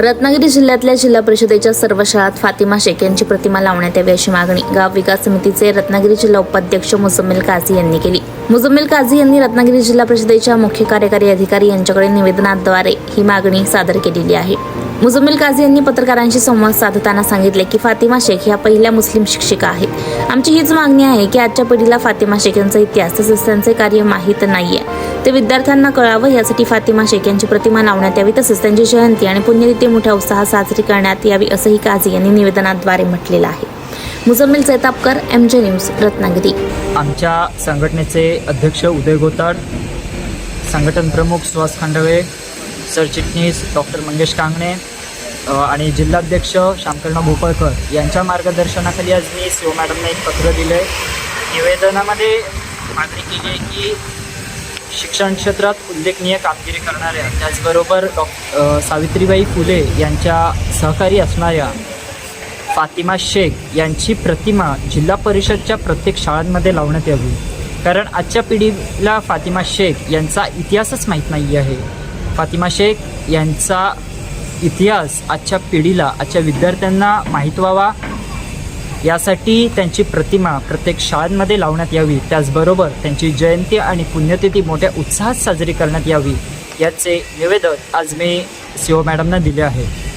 रत्नागिरी जिल्ह्यातल्या जिल्हा परिषदेच्या सर्व शाळात फातिमा शेख यांची प्रतिमा लावण्यात यावी अशी मागणी गाव विकास समितीचे रत्नागिरी जिल्हा उपाध्यक्ष मुजम्मिल काझी यांनी केली. मुजम्मिल काझी यांनी रत्नागिरी जिल्हा परिषदेच्या मुख्य कार्यकारी अधिकारी यांच्याकडे निवेदनाद्वारे ही मागणी सादर केलेली आहे. मुजम्मिल काझी यांनी पत्रकारांशी संवाद साधताना सांगितले की फातिमा शेख ह्या पहिल्या मुस्लिम शिक्षिका आहेत. आमची हीच मागणी आहे की आजच्या पिढीला फातिमा शेख यांचा इतिहास तसेच त्यांचे कार्य माहीत नाहीये. ते विद्यार्थ्यांना कळावं यासाठी फातिमा शेख यांची प्रतिमा लावण्यात यावी तसेच त्यांची जयंती आणि पुण्यतिथी मोठ्या उत्साहात साजरी करण्यात यावी असंही काझी यांनी निवेदनाद्वारे म्हटलेलं आहे. Muzammil Jaitapkar M J news Ratnagiri. आमच्या संघटनेचे अध्यक्ष उदय गोताड संघटन प्रमुख सुहास खांडवे सरचिटणीस डॉक्टर मंगेश कांगणे आणि जिल्हाध्यक्ष श्यामकर्ण भोपळकर यांच्या मार्गदर्शनाखाली आज मी शिव मॅडमना एक पत्र दिलं आहे निवेदनामध्ये मागणी केली आहे की शिक्षण क्षेत्रात उल्लेखनीय कामगिरी करणाऱ्या त्याचबरोबर डॉ सावित्रीबाई फुले यांच्या सहकारी असणाऱ्या फातिमा शेख यांची प्रतिमा जिल्हा परिषदच्या प्रत्येक शाळांमध्ये लावण्यात यावी. कारण आजच्या पिढीला फातिमा शेख यांचा इतिहासच माहीत नाही आहे. फातिमा शेख यांचा इतिहास आजच्या पिढीला आजच्या विद्यार्थ्यांना माहीत व्हावा यासाठी त्यांची प्रतिमा प्रत्येक शाळांमध्ये लावण्यात यावी. त्याचबरोबर त्यांची जयंती आणि पुण्यतिथी मोठ्या उत्साहात साजरी करण्यात यावी. याचे निवेदन आज मी सिओ मॅडमना दिले आहे.